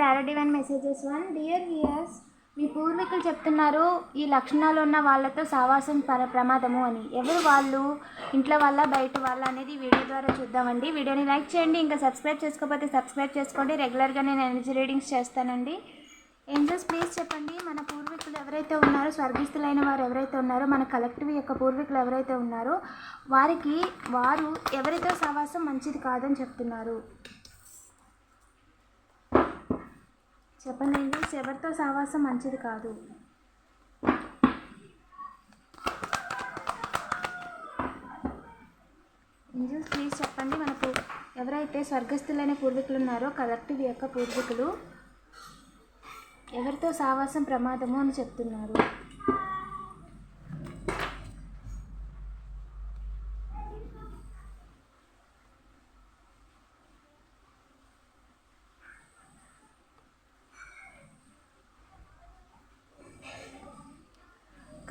Direct divine messages one dear viewers మీ పూర్వీకులు చెప్తున్నారు ఈ లక్షణాలు ఉన్న వాళ్ళతో సావాసం పర ప్రమాదము అని. ఎవరు వాళ్ళు? ఇంట్లో వాళ్ళ బయట వాళ్ళ అనేది వీడియో ద్వారా చూద్దామండి. వీడియోని లైక్ చేయండి ఇంకా సబ్స్క్రైబ్ చేసుకోకపోతే సబ్స్క్రైబ్ చేసుకోండి. రెగ్యులర్గా నేను ఎనర్జీ రీడింగ్స్ చేస్తానండి. ఏంజల్స్ ప్లీజ్ చెప్పండి మన పూర్వీకులు ఎవరైతే ఉన్నారో స్వర్గస్థులైన వారు ఎవరైతే ఉన్నారో మన కలెక్టివ్ యొక్క పూర్వీకులు ఎవరైతే ఉన్నారో వారికి వారు ఎవరితో సహవాసం మంచిది కాదని చెప్తున్నారు. చెప్పండి ఎవరితో సావాసం మంచిది కాదు? ఏంజల్స్ ప్లీజ్ చెప్పండి మనకు ఎవరైతే స్వర్గస్థులైన పూర్వీకులు ఉన్నారో కలెక్టివ్ యొక్క పూర్వీకులు ఎవరితో సావాసం ప్రమాదము అని చెప్తున్నారు?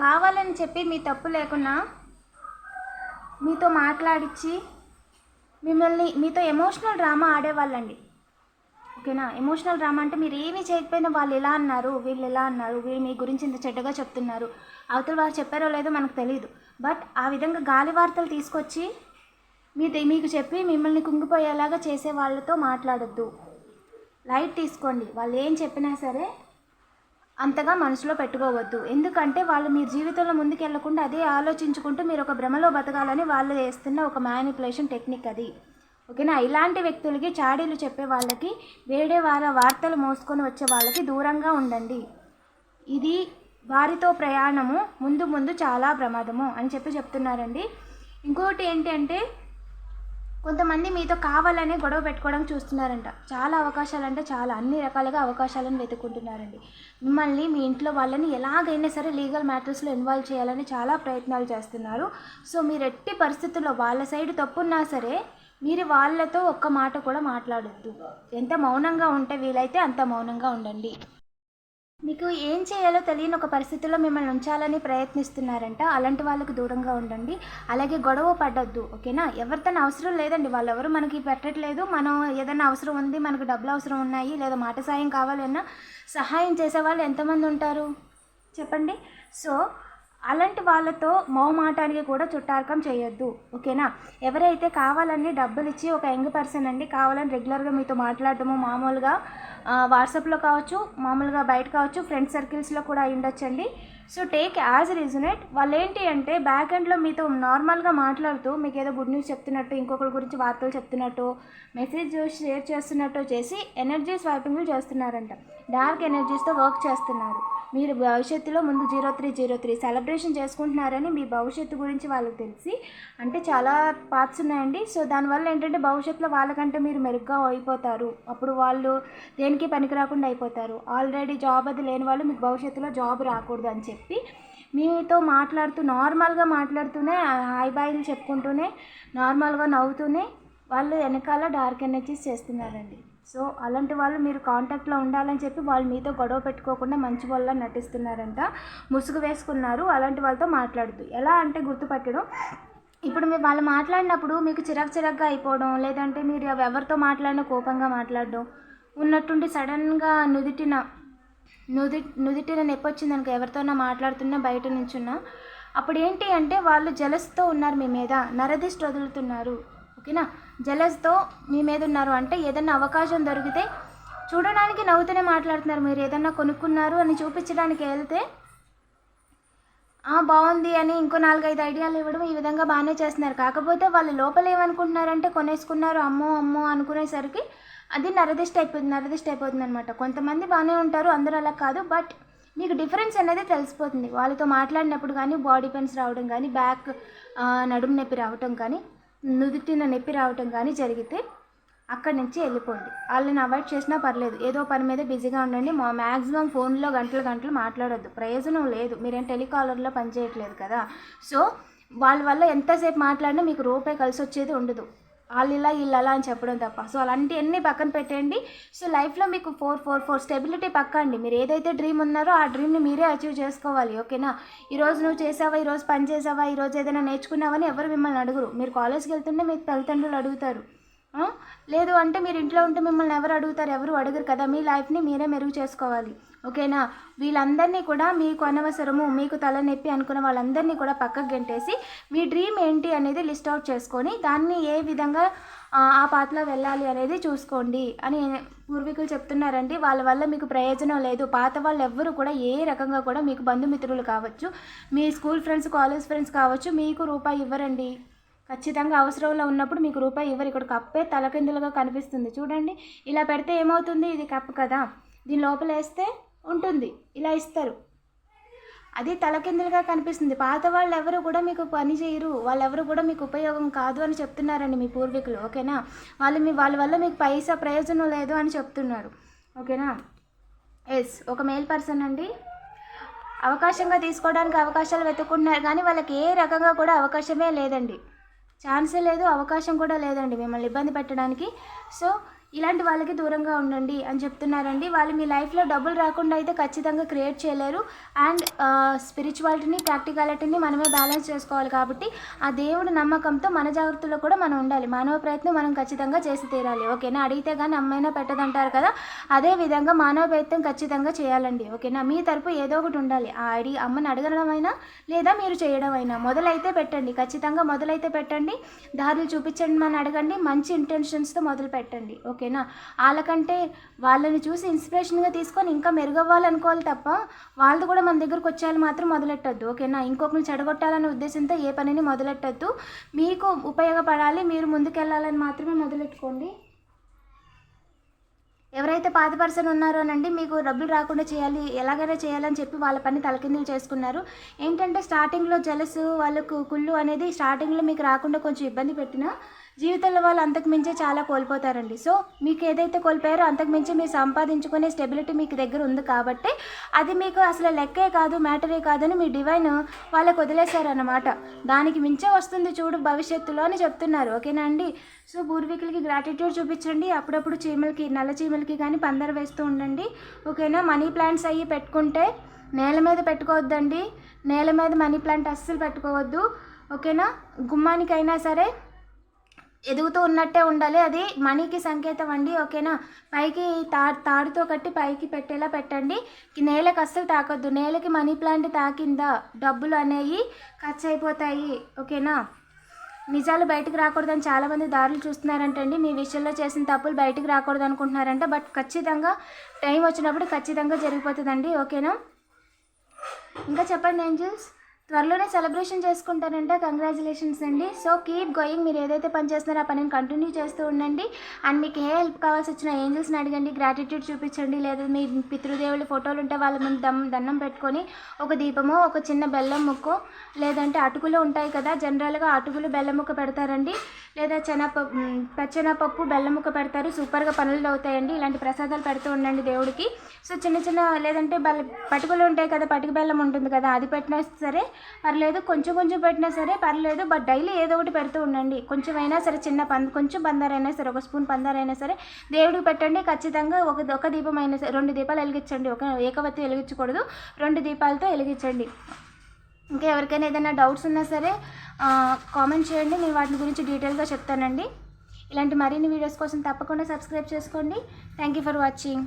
కావాలని చెప్పి మీ తప్పు లేకున్నా మీతో మాట్లాడించి మిమ్మల్ని మీతో ఎమోషనల్ డ్రామా ఆడేవాళ్ళండి. ఓకేనా? ఎమోషనల్ డ్రామా అంటే మీరు ఏమీ చేయకపోయినా వాళ్ళు ఎలా అన్నారు వీళ్ళు ఎలా అన్నారు వీళ్ళు మీ గురించి ఇంత చెడ్డగా చెప్తున్నారు అవతల వారు చెప్పారో లేదో మనకు తెలియదు బట్ ఆ విధంగా గాలి వార్తలు తీసుకొచ్చి మీ మీకు చెప్పి మిమ్మల్ని కుంగిపోయేలాగా చేసే వాళ్ళతో మాట్లాడద్దు. లైట్ తీసుకోండి. వాళ్ళు ఏం చెప్పినా సరే అంతగా మనసులో పెట్టుకోవద్దు. ఎందుకంటే వాళ్ళు మీ జీవితంలో ముందుకెళ్ళకుండా అదే ఆలోచించుకుంటూ మీరు ఒక భ్రమలో బతకాలని వాళ్ళు వేస్తున్న ఒక మ్యానిపులేషన్ టెక్నిక్ అది. ఓకేనా? ఇలాంటి వ్యక్తులకి చాడీలు చెప్పే వాళ్ళకి వేరే వార వార్తలు మోసుకొని వచ్చే వాళ్ళకి దూరంగా ఉండండి. ఇది వారితో ప్రయాణము ముందు ముందు చాలా ప్రమాదము అని చెప్పి చెప్తున్నారండి. ఇంకోటి ఏంటంటే కొంతమంది మీతో కావాలనే గొడవ పెట్టుకోవడం చూస్తున్నారంట. చాలా అవకాశాలు అంటే చాలా అన్ని రకాలుగా అవకాశాలను వెతుక్కుంటున్నారండి. మిమ్మల్ని మీ ఇంట్లో వాళ్ళని ఎలాగైనా సరే లీగల్ మ్యాటర్స్లో ఇన్వాల్వ్ చేయాలని చాలా ప్రయత్నాలు చేస్తున్నారు. సో మీరు ఎట్టి పరిస్థితుల్లో వాళ్ళ సైడ్ తప్పున్నా సరే మీరు వాళ్ళతో ఒక్క మాట కూడా మాట్లాడొద్దు. ఎంత మౌనంగా ఉంటే వీలైతే అంత మౌనంగా ఉండండి. మీకు ఏం చేయాలో తెలియని ఒక పరిస్థితిలో మిమ్మల్ని ఉంచాలని ప్రయత్నిస్తున్నారంట. అలాంటి వాళ్ళకు దూరంగా ఉండండి. అలాగే గొడవ పడొద్దు ఓకేనా? ఎవరితో అవసరం లేదండి. వాళ్ళెవరు మనకి పెట్టట్లేదు. మనం ఏదైనా అవసరం ఉంది మనకు డబ్బులు అవసరం ఉన్నాయి లేదా మాట సాయం కావాలన్నా సహాయం చేసే వాళ్ళు ఎంతమంది ఉంటారు? చెప్పండి. సో అలాంటి వాళ్ళతో మోమాటానికి కూడా చుట్టార్కం చేయొద్దు ఓకేనా? ఎవరైతే కావాలని డబ్బులు ఇచ్చి ఒక యంగ్ పర్సన్ అండి కావాలని రెగ్యులర్గా మీతో మాట్లాడటము మామూలుగా వాట్సాప్లో కావచ్చు మామూలుగా బయట కావచ్చు ఫ్రెండ్ సర్కిల్స్లో కూడా అయి ఉండొచ్చండి సో టేక్ యాజ్ రీజనెట్ వాళ్ళు ఏంటి అంటే బ్యాక్ ఎండ్లో మీతో నార్మల్గా మాట్లాడుతూ మీకు ఏదో గుడ్ న్యూస్ చెప్తున్నట్టు ఇంకొకరి గురించి వార్తలు చెప్తున్నట్టు మెసేజ్ షేర్ చేస్తున్నట్టు చేసి ఎనర్జీ స్వైపింగ్లు చేస్తున్నారంట. డార్క్ ఎనర్జీస్తో వర్క్ చేస్తున్నారు. మీరు భవిష్యత్తులో ముందు zero three zero three celebration చేసుకుంటున్నారని మీ భవిష్యత్తు గురించి వాళ్ళకి తెలిసి అంటే చాలా పార్ట్స్ ఉన్నాయండి. సో దానివల్ల ఏంటంటే భవిష్యత్తులో వాళ్ళకంటే మీరు మెరుగ్గా అయిపోతారు. అప్పుడు వాళ్ళు దేనికి పనికి రాకుండా అయిపోతారు. ఆల్రెడీ జాబ్ అది లేని వాళ్ళు మీకు భవిష్యత్తులో జాబ్ రాకూడదు అని చెప్పి. చెప్పి మీతో మాట్లాడుతూ నార్మల్గా మాట్లాడుతూనే హాయ్ బాయ్లు చెప్పుకుంటూనే నార్మల్గా నవ్వుతూనే వాళ్ళు వెనకాల డార్క్ ఎనర్జీస్ చేస్తున్నారండి. సో అలాంటి వాళ్ళు మీరు కాంటాక్ట్లో ఉండాలని చెప్పి వాళ్ళు మీతో గొడవ పెట్టుకోకుండా మంచి వాళ్ళ నటిస్తున్నారంట. ముసుగు వేసుకున్నారు అలాంటి వాళ్ళతో మాట్లాడద్దు ఎలా అంటే గుర్తుపట్టడం ఇప్పుడు మీరు వాళ్ళు మాట్లాడినప్పుడు మీకు చిరాకు చిరాకుగా అయిపోవడం లేదంటే మీరు ఎవరితో మాట్లాడినా కోపంగా మాట్లాడడం ఉన్నట్టుండి సడన్గా నుదిటిన నుది నుదిటిన నొప్పి వచ్చింది అనుకో ఎవరితోనో మాట్లాడుతున్నా బయట నుంచున్నా. అప్పుడు ఏంటి అంటే వాళ్ళు జలస్తో ఉన్నారు మీ మీద నరదిష్టి వదులుతున్నారు. ఓకేనా? జలస్తో మీ మీద ఉన్నారు. అంటే ఏదైనా అవకాశం దొరికితే చూడడానికి నవ్వుతూనే మాట్లాడుతున్నారు. మీరు ఏదన్నా కొనుక్కున్నారు అని చూపించడానికి వెళ్తే బాగుంది అని ఇంకో నాలుగైదు ఐడియాలు ఇవ్వడం ఈ విధంగా బాగానే చేస్తున్నారు. కాకపోతే వాళ్ళు లోపల ఏమనుకుంటున్నారంటే కొనేసుకున్నారు అమ్మో అమ్మో అనుకునేసరికి అది నరదిష్ట అయిపోతుంది నరదిష్ట అయిపోతుంది అనమాట కొంతమంది బాగానే ఉంటారు అందరూ అలా కాదు బట్ మీకు డిఫరెన్స్ అనేది తెలిసిపోతుంది. వాళ్ళతో మాట్లాడినప్పుడు కానీ బాడీ పెయిన్స్ రావడం కానీ బ్యాక్ నడుము నొప్పి రావటం కానీ నుదుటిన నొప్పి రావటం కానీ జరిగితే అక్కడి నుంచి వెళ్ళిపోండి. వాళ్ళని అవాయిడ్ చేసినా పర్లేదు. ఏదో పని మీద బిజీగా ఉండండి. మా మ్యాక్సిమం ఫోన్లో గంటలు గంటలు మాట్లాడొద్దు. ప్రయోజనం లేదు. మీరేం టెలికాలర్లో పనిచేయట్లేదు కదా. సో వాళ్ళ వల్ల ఎంతసేపు మాట్లాడినా మీకు రూపాయి కలిసి వచ్చేది ఉండదు. వాళ్ళు ఇలా వీళ్ళు అలా అని చెప్పడం తప్ప. సో అలాంటివన్నీ పక్కన పెట్టండి సో లైఫ్లో మీకు ఫోర్ ఫోర్ ఫోర్ స్టెబిలిటీ పక్క అండి. మీరు ఏదైతే డ్రీమ్ ఉన్నారో ఆ డ్రీమ్ని మీరే అచీవ్ చేసుకోవాలి ఓకేనా? ఈరోజు నువ్వు చేసావా? ఈరోజు పని చేసావా? ఈరోజు ఏదైనా నేర్చుకున్నావని ఎవరు మిమ్మల్ని అడుగురు. మీరు కాలేజ్కి వెళ్తుంటే మీకు తల్లిదండ్రులు అడుగుతారు. లేదు అంటే మీరు ఇంట్లో ఉంటే మిమ్మల్ని ఎవరు అడుగుతారు? ఎవరు అడగరు కదా. మీ లైఫ్ని మీరే మెరుగు చేసుకోవాలి. ఓకేనా? వీళ్ళందరినీ కూడా మీకు అనవసరము మీకు తలనొప్పి అనుకున్న వాళ్ళందరినీ కూడా పక్కకు గెంటేసి మీ డ్రీమ్ ఏంటి అనేది లిస్ట్ అవుట్ చేసుకొని దాన్ని ఏ విధంగా ఆ, పాతలో వెళ్ళాలి అనేది చూసుకోండి అని పూర్వీకులు చెప్తున్నారండి. వాళ్ళ వల్ల మీకు ప్రయోజనం లేదు. పాత వాళ్ళు ఎవ్వరు కూడా ఏ రకంగా కూడా మీకు బంధుమిత్రులు కావచ్చు మీ స్కూల్ ఫ్రెండ్స్ కాలేజ్ ఫ్రెండ్స్ కావచ్చు మీకు రూపాయి ఇవ్వరండి. ఖచ్చితంగా అవసరంలో ఉన్నప్పుడు మీకు రూపాయి ఇవ్వరు. ఇక్కడ కప్పే తలకిందులుగా కనిపిస్తుంది. చూడండి ఇలా పెడితే ఏమవుతుంది? ఇది కప్పు కదా. దీని లోపల వేస్తే ఉంటుంది. ఇలా ఇస్తారు. అది తలకిందులుగా కనిపిస్తుంది. పాత వాళ్ళు ఎవరు కూడా మీకు పని చేయరు. వాళ్ళెవరు కూడా మీకు ఉపయోగం కాదు అని చెప్తున్నారండి మీ పూర్వీకులు. ఓకేనా? వాళ్ళు మీ వాళ్ళ వల్ల మీకు పైసా ప్రయోజనం లేదు అని చెప్తున్నారు. ఓకేనా? ఎస్ ఒక మేల్ పర్సన్ అండి. అవకాశంగా తీసుకోవడానికి అవకాశాలు వెతుక్కుంటున్నారు కానీ వాళ్ళకి ఏ రకంగా కూడా అవకాశమే లేదండి. ఛాన్సే లేదు అవకాశం కూడా లేదండి. మిమ్మల్ని ఇబ్బంది పెట్టడానికి. సో ఇలాంటి వాళ్ళకి దూరంగా ఉండండి అని చెప్తున్నారండి. వాళ్ళు మీ లైఫ్లో డబ్బులు రాకుండా అయితే ఖచ్చితంగా క్రియేట్ చేయలేరు. అండ్ స్పిరిచువాలిటీని ప్రాక్టికాలిటీని మనమే బ్యాలెన్స్ చేసుకోవాలి కాబట్టి ఆ దేవుడి నమ్మకంతో మన జాగ్రత్తలో కూడా మనం ఉండాలి. మానవ ప్రయత్నం మనం ఖచ్చితంగా చేసి తీరాలి. ఓకేనా? అడిగితే కానీ అమ్మైనా పెట్టదంటారు కదా? అదే విధంగా మానవ ప్రయత్నం ఖచ్చితంగా చేయాలండి. ఓకేనా? మీ తరపు ఏదో ఒకటి ఉండాలి. ఆ అడిగి అమ్మని అడగడమైనా లేదా మీరు చేయడం అయినా మొదలైతే పెట్టండి. ఖచ్చితంగా మొదలైతే పెట్టండి. దారులు చూపించండి అని అడగండి. మంచి ఇంటెన్షన్స్తో మొదలు పెట్టండి. ఓకే ఓకేనా? వాళ్ళకంటే వాళ్ళని చూసి ఇన్స్పిరేషన్గా తీసుకొని ఇంకా మెరుగవ్వాలనుకోవాలి తప్ప వాళ్ళది కూడా మన దగ్గరకు వచ్చేయాలి మాత్రం మొదలెట్టద్దు ఓకేనా? ఇంకొకరిని చెడగొట్టాలనే ఉద్దేశంతో ఏ పనిని మొదలెట్టద్దు. మీకు ఉపయోగపడాలి మీరు ముందుకెళ్ళాలని మాత్రమే మొదలెట్టుకోండి. ఎవరైతే పాత పర్సన్ ఉన్నారో అనండి మీకు డబ్బులు రాకుండా చేయాలి ఎలాగైనా చేయాలని చెప్పి వాళ్ళ పని తలకిందులు చేసుకున్నారు. ఏంటంటే స్టార్టింగ్లో జలసు వాళ్ళకు కుళ్ళు అనేది స్టార్టింగ్లో మీకు రాకుండా కొంచెం ఇబ్బంది పెట్టినా జీవితంలో వాళ్ళు అంతకుమించే చాలా కోల్పోతారండి. సో మీకు ఏదైతే కోల్పోయారో అంతకు మించి మీరు సంపాదించుకునే స్టెబిలిటీ మీకు దగ్గర ఉంది కాబట్టి అది మీకు అసలు లెక్కే కాదు మ్యాటరే కాదని మీ డివైన్ వాళ్ళకు వదిలేశారన్నమాట. దానికి మించే వస్తుంది చూడు భవిష్యత్తులో అని చెప్తున్నారు. ఓకేనా అండి? సో పూర్వీకులకి గ్రాటిట్యూడ్ చూపించండి. అప్పుడప్పుడు చీమలకి నల్ల చీమలకి కానీ పందర వేస్తూ ఉండండి. ఓకేనా? మనీ ప్లాంట్స్ అయ్యి పెట్టుకుంటే నేల మీద పెట్టుకోవద్దండి. నేల మీద మనీ ప్లాంట్ అస్సలు పెట్టుకోవద్దు. ఓకేనా? గుమ్మానికైనా సరే ఎదుగుతూ ఉన్నట్టే ఉండాలి. అది మనీకి సంకేతం అండి. ఓకేనా? పైకి తా తాడుతో కట్టి పైకి పెట్టేలా పెట్టండి. నేలకు అస్సలు తాకొద్దు. నేలకి మనీ ప్లాంట్ తాకిందా? డబ్బులు అనేవి ఖర్చు అయిపోతాయి ఓకేనా? నిజాలు బయటకు రాకూడదని చాలామంది దారులు చూస్తున్నారంటండి. మీ విషయంలో చేసిన తప్పులు బయటకు రాకూడదు అనుకుంటున్నారంట. బట్ ఖచ్చితంగా టైం వచ్చినప్పుడు ఖచ్చితంగా జరిగిపోతుందండి. ఓకేనా? ఇంకా చెప్పండి ఏంజల్స్? త్వరలోనే సెలబ్రేషన్ చేసుకుంటారంటే కంగ్రాచులేషన్స్ అండి. సో కీప్ గోయింగ్ మీరు ఏదైతే పని చేస్తున్నారో ఆ పనిని కంటిన్యూ చేస్తూ ఉండండి. అండ్ మీకు ఏ హెల్ప్ కావాల్సి వచ్చిన ఏంజల్స్ని అడగండి గ్రాటిట్యూడ్ చూపించండి. లేదా మీ పితృదేవుల ఫోటోలు ఉంటే వాళ్ళ ముందు దమ్ దండం పెట్టుకొని ఒక దీపమో ఒక చిన్న బెల్లం ముక్కో లేదంటే అటుకులు ఉంటాయి కదా జనరల్గా అటుకులు బెల్లం ముక్క పెడతారండి. లేదా చెనపప్పు పచ్చెనపప్పు బెల్లం ముక్క పెడతారు. సూపర్గా పనులు అవుతాయండి. ఇలాంటి ప్రసాదాలు పెడుతూ ఉండండి దేవుడికి. సో చిన్న చిన్న లేదంటే బెల్ల పటుకులు ఉంటాయి కదా పటుకు బెల్లం ఉంటుంది కదా అది పెట్టినా సరే పర్లేదు కొంచెం కొంచెం పెట్టినా సరే పర్లేదు బట్ డైలీ ఏదో ఒకటి పెడుతూ ఉండండి. కొంచెం అయినా సరే చిన్న పంద కొంచెం పందారైనా సరే ఒక స్పూన్ పందారైనా సరే దేవుడికి పెట్టండి. ఖచ్చితంగా ఒక ఒక దీపం అయినా సరే రెండు దీపాలు వెలిగించండి. ఒక ఏకవత్తి వెలిగించకూడదు రెండు దీపాలతో వెలిగించండి. ఇంకా ఎవరికైనా ఏదైనా డౌట్స్ ఉన్నా సరే కామెంట్ చేయండి. నేను వాటి గురించి డీటెయిల్గా చెప్తానండి. ఇలాంటి మరిన్ని వీడియోస్ కోసం తప్పకుండా సబ్స్క్రైబ్ చేసుకోండి. Thank you for watching